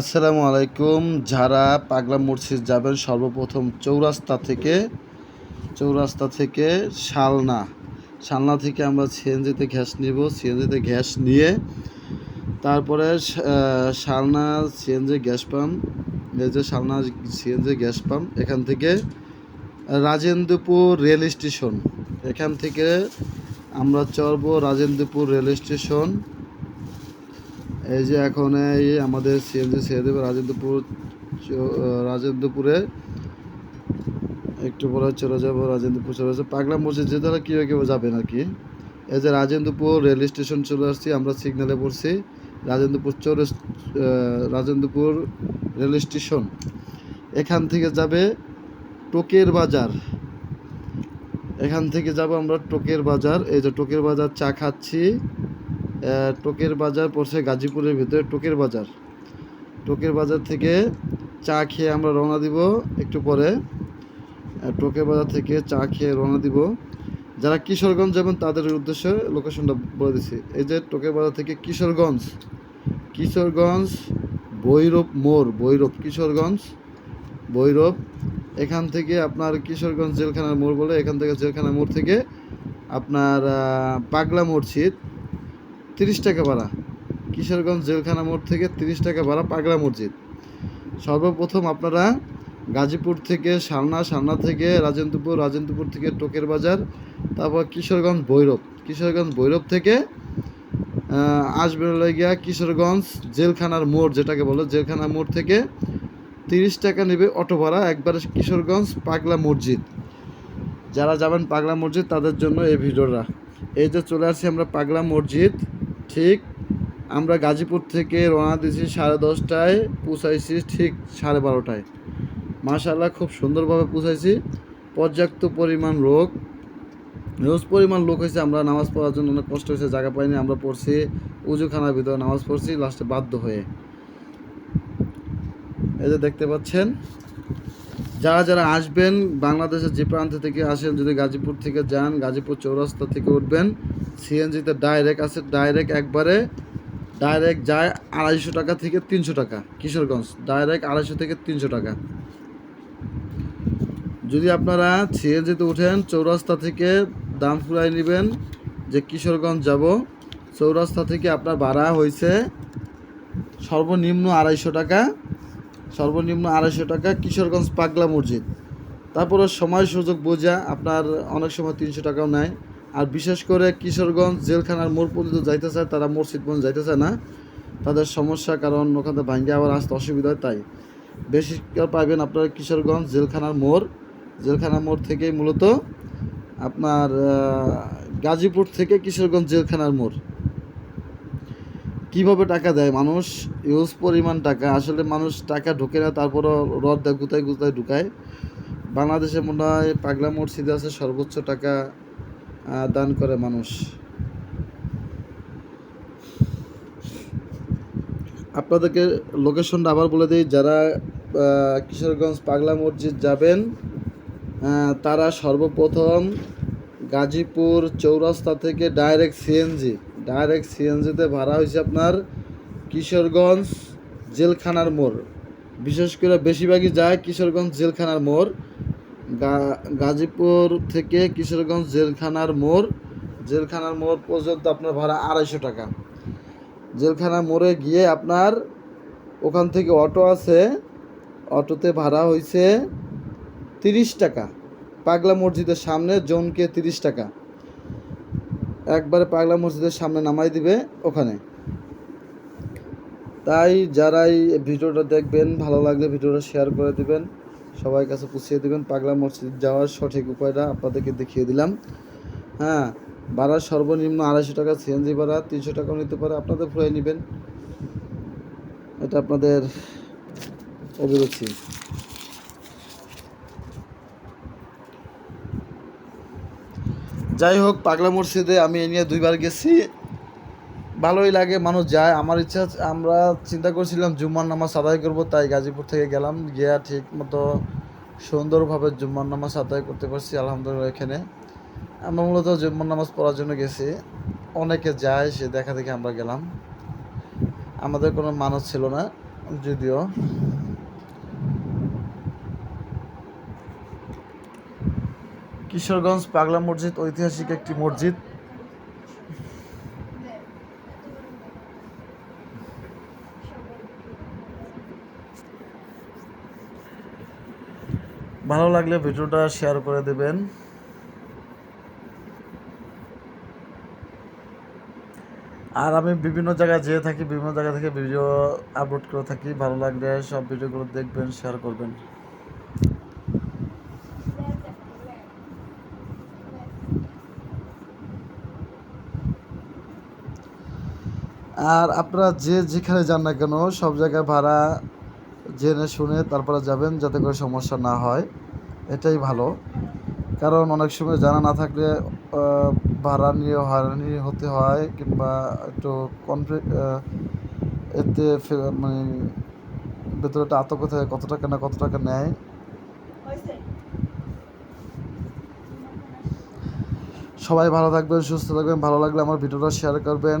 আসসালামু আলাইকুম। যারা পাগলা মসজিদ যাবেন, সর্বপ্রথম চৌরাস্তা থেকে চৌরাস্তা থেকে শালনা। শালনা থেকে আমরা সিএনজিতে গ্যাস নিব, সিএনজিতে গ্যাস নিয়ে তারপরে শালনা সিএনজি গ্যাস পাম্প, এই যে শালনা সিএনজি গ্যাস পাম্প, এখান থেকে রাজেন্দ্রপুর রেল স্টেশন। এখান থেকে আমরা চড়বো রাজেন্দ্রপুর রেল স্টেশন। এই যে এখন এই আমাদের সিএনজি ছেড়ে দেবে রাজেন্দ্রপুর রাজেন্দ্রপুরে একটু পরে চলে যাব রাজেন্দ্রপুর চলে যাব পাগলা মসজিদ যেতে হলে কীভাবে কেউ যাবেন আর কি এই যে রাজেন্দ্রপুর রেল স্টেশন চলে আসছি, আমরা সিগন্যালে পড়ছি। রাজেন্দ্রপুর চৌর রাজেন্দ্রপুর রেল স্টেশন। এখান থেকে যাবে টোকের বাজার। এখান থেকে যাব আমরা টোকের বাজার। এই যে টোকের বাজার চা খাচ্ছি। টোকের বাজার পড়ছে গাজীপুরের ভিতরে, টোকের বাজার। টোকের বাজার থেকে চা খেয়ে আমরা রওনা দিব একটু পরে। টোকের বাজার থেকে চা খেয়ে রওনা দিব। যারা কিশোরগঞ্জ যাবেন, তাদের উদ্দেশ্যে লোকেশনটা বলে দিচ্ছি। এই যে টোকের বাজার থেকে কিশোরগঞ্জ কিশোরগঞ্জ, ভৈরব মোড়, ভৈরব, কিশোরগঞ্জ, ভৈরব। এখান থেকে আপনার কিশোরগঞ্জ জেলখানার মোড় বলে, এখান থেকে জেলখানার মোড় থেকে আপনার পাগলা মসজিদ। তিরিশ টাকা ভাড়া। কিশোরগঞ্জ জেলখানা মোড় থেকে তিরিশ টাকা ভাড়া পাগলা মসজিদ। সর্বপ্রথম আপনারা গাজীপুর থেকে সালনা সালনা থেকে রাজেন্দ্রপুর রাজেন্দ্রপুর থেকে টোকের বাজার, তারপর কিশোরগঞ্জ ভৈরব। কিশোরগঞ্জ ভৈরব থেকে আসবেন গিয়া কিশোরগঞ্জ জেলখানার মোড়, যেটাকে বলে জেলখানা মোড় থেকে তিরিশ টাকা নেবে অটো ভাড়া, একবারে কিশোরগঞ্জ পাগলা মসজিদ। যারা যাবেন পাগলা মসজিদ, তাদের জন্য এই ভিডিওটা। এই যে চলে আসছি আমরা পাগলা মসজিদ। ঠিক, আমরা গাজীপুর থেকে রওনা দিয়েছি সাড়ে দশটায়, পৌঁছাইছি ঠিক সাড়ে বারোটায়। মাশাল্লাহ খুব সুন্দরভাবে পৌঁছাইছি। পর্যাপ্ত পরিমাণ লোক। রোজ পরিমাণ লোক হয়েছে, আমরা নামাজ পড়ার জন্য অনেক কষ্ট হয়েছে, জায়গা পাইনি, আমরা পড়ছি, উজুখানার ভিতরে নামাজ পড়ছি, লাস্টে বাধ্য হয়ে। এই যে দেখতে পাচ্ছেন যারা যারা আসবেন, বাংলাদেশের যে প্রান্ত থেকে আসেন, যদি গাজীপুর থেকে যান, গাজীপুর চৌরাস্তা থেকে উঠবেন, সিএনজিতে ডাইরেক্ট আছে ডাইরেক্ট একবারে ডাইরেক্ট যায় আড়াইশো টাকা থেকে তিনশো টাকা, কিশোরগঞ্জ। ডাইরেক্ট আড়াইশো থেকে তিনশো টাকা। যদি আপনারা সিএনজিতে উঠেন, চৌরাস্তা থেকে দাম ফুরাই নেবেন যে কিশোরগঞ্জ যাব, চৌরাস্তা থেকে আপনার ভাড়া হয়েছে সর্বনিম্ন আড়াইশো টাকা। সর্বনিম্ন আড়াইশো টাকা কিশোরগঞ্জ পাগলা মসজিদ। তারপরে সময় সুযোগ বোঝা আপনার অনেক সময় তিনশো টাকাও নেয়। আর বিশেষ করে কিশোরগঞ্জ জেলখানার মোড় পর্যন্ত যাইতে চায়, তারা মসজিদ পর্যন্ত যাইতে চায় না। তাদের সমস্যা, কারণ ওখানে ভাঙ্গে আবার আসতে অসুবিধা হয়, তাই। বেশি পাবেন আপনার কিশোরগঞ্জ জেলখানার মোড়। জেলখানার মোড় থেকেই মূলত আপনার গাজীপুর থেকে কিশোরগঞ্জ জেলখানার মোড়। কীভাবে টাকা দেয়? মানুষ ইউজ পরিমাণ টাকা। আসলে মানুষ টাকা ঢোকে না, তারপরও রদ দেয়, গুতায় গুতায় ঢুকায়। বাংলাদেশে মনে হয় পাগলা মসজিদে আছে সর্বোচ্চ টাকা দান করে মানুষ। আপনাদেরকে লোকেশনটা আবার বলে দিই, যারা কিশোরগঞ্জ পাগলা মসজিদ যাবেন তারা সর্বপ্রথম গাজীপুর চৌরাস্তা থেকে ডাইরেক্ট সিএনজি ডাইরেক্ট সিএনজিতে ভাড়া হয়েছে আপনার কিশোরগঞ্জ জেলখানার মোড়। বিশেষ করে বেশিরভাগই যায় কিশোরগঞ্জ জেলখানার মোড়। গাজীপুর থেকে কিশোরগঞ্জ জেলখানার মোড়। জেলখানার মোড় পর্যন্ত আপনার ভাড়া আড়াইশো টাকা। জেলখানা মোড়ে গিয়ে আপনার ওখান থেকে অটো আছে। অটোতে ভাড়া হয়েছে তিরিশ টাকা। পাগলা মসজিদের সামনে জনকে তিরিশ টাকা। একবারে পাগলা মসজিদের সামনে নামাই দিবে ওখানে। তাই যারাই ভিডিওটা দেখবেন, ভালো লাগলে ভিডিওটা শেয়ার করে দিবেন, সবাই কাছে পুষিয়ে দিবেন, পাগলা মসজিদ যাওয়ার সঠিক উপায়টা আপনাদেরকে দেখিয়ে দিলাম। হ্যাঁ ভাড়া সর্বনিম্ন আড়াইশো টাকা সিএনজি ভাড়া, তিনশো টাকাও নিতে পারে, আপনাদের ফুরাই নেবেন। এটা আপনাদের অভিরুচি। যাই হোক, পাগলা মসজিদে আমি এ নিয়ে দুইবার গেছি। ভালোই লাগে, মানুষ যায়। আমার ইচ্ছা আমরা চিন্তা করছিলাম জুম্মার নামাজ আদায় করব, তাই গাজীপুর থেকে গেলাম। গিয়া ঠিক মতো সুন্দরভাবে জুম্মার নামাজ আদায় করতে পারছি, আলহামদুলিল্লাহ এখানে। আমরা মূলত জুম্মার নামাজ পড়ার জন্য গেছি। অনেকে যায়, সে দেখা দেখে আমরা গেলাম। আমাদের কোনো মানুষ ছিল না, যদিও। কিশোরগঞ্জ পাগলা মসজিদ ঐতিহাসিক একটি মসজিদ। ভালো লাগলে ভিডিওটা শেয়ার করে দেবেন। আর আমি বিভিন্ন জায়গায় যেয়ে থাকি, বিভিন্ন জায়গা থেকে ভিডিও আপলোড করে থাকি। ভালো লাগলে সব ভিডিওগুলো দেখবেন, শেয়ার করবেন। আর আপনারা যে যেখানে যান না কেন, সব জায়গায় ভাড়া জেনে শুনে তারপরে যাবেন যাতে করে সমস্যা না হয়। এটাই ভালো। কারণ অনেক সময় জানা না থাকলে ভাড়া নিয়ে হয়রানি হতে হয় কিংবা একটু কনফি এতে মানে ভেতরে একটা আতঙ্ক থাকে, কত টাকা না কত টাকা নেয়। সবাই ভালো থাকবেন, সুস্থ থাকবেন, ভালো লাগলে আমার ভিডিওটা শেয়ার করবেন।